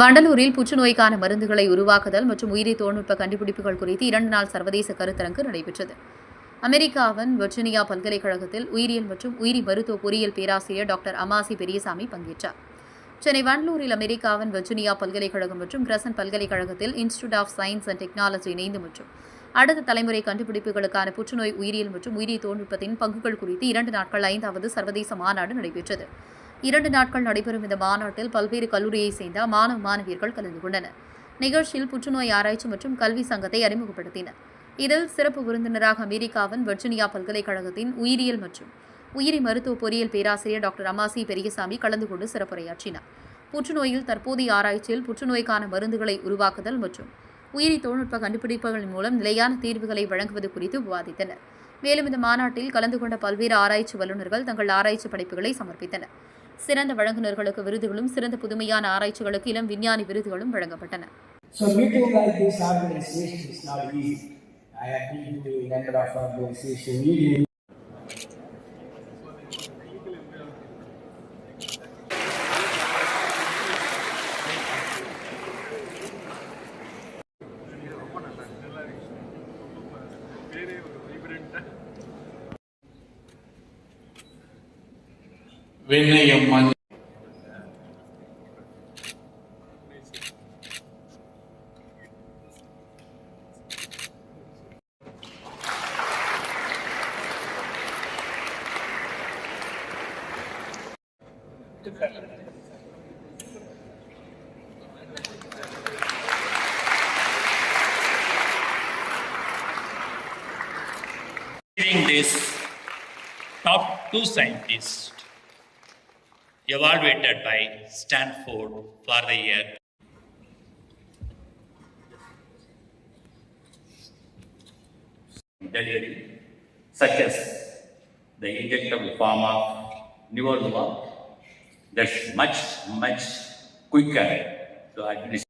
வண்டலூரில் புற்றுநோய்க்கான மருந்துகளை உருவாக்குதல் மற்றும் உயிரி தொழில்நுட்ப கண்டுபிடிப்புகள் குறித்து இரண்டு நாள் சர்வதேச கருத்தரங்கு நடைபெற்றது. அமெரிக்காவின் வர்ஜினியா பல்கலைக்கழகத்தில் உயிரியல் மற்றும் உயிரி மருத்துவ பொறியியல் பேராசிரியர் டாக்டர் அமாசி பெரியசாமி பங்கேற்றார். சென்னை வண்டலூரில் அமெரிக்காவின் வர்ஜினியா பல்கலைக்கழகம் மற்றும் கிரசன் பல்கலைக்கழகத்தில் institute of science and technology இணைந்து மற்றும் அடுத்த தலைமுறை கண்டுபிடிப்புகளுக்கான புற்றுநோய் உயிரியல் மற்றும் உயிரி தொழில்நுட்பத்தின் பங்குகள் குறித்து இரண்டு நாட்கள் ஐந்தாவது சர்வதேச மாநாடு நடைபெற்றது. இரண்டு நாட்கள் நடைபெறும் இந்த மாநாட்டில் பல்வேறு கல்லூரியைச் சேர்ந்த மாணவ மாணவியர்கள் கலந்து கொண்டனர். நிகழ்ச்சியில் புற்றுநோய் ஆராய்ச்சி மற்றும் கல்வி சங்கத்தை அறிமுகப்படுத்தினர். இதில் சிறப்பு விருந்தினராக அமெரிக்காவின் வர்ஜினியா பல்கலைக்கழகத்தின் உயிரியல் மற்றும் உயிரி மருத்துவ பொறியியல் பேராசிரியர் டாக்டர் அமாசி பெரியசாமி கலந்து கொண்டு சிறப்புரையாற்றினார். புற்றுநோயில் தற்போதைய ஆராய்ச்சியில் புற்றுநோய்க்கான மருந்துகளை உருவாக்குதல் மற்றும் உயிரி தொழில்நுட்ப கண்டுபிடிப்புகளின் மூலம் நிலையான தீர்வுகளை வழங்குவது குறித்து விவாதித்தனர். மேலும் இந்த மாநாட்டில் கலந்து கொண்ட பல்வேறு ஆராய்ச்சி வல்லுநர்கள் தங்கள் ஆராய்ச்சி படைப்புகளை சமர்ப்பித்தனர். சிறந்த வழங்குநர்களுக்கு விருதுகளும் சிறந்த புதுமையான ஆராய்ச்சிகளுக்கு இளம் விஞ்ஞானி விருதுகளும் வழங்கப்பட்டன So meeting like this organization is not easy. I have been to a number of organization meetings. வெண்ணெயம் மண் During this, top two scientists evaluated by Stanford for the year delivery, such as the injectable form of Nivolumab, that's much, much quicker to administer.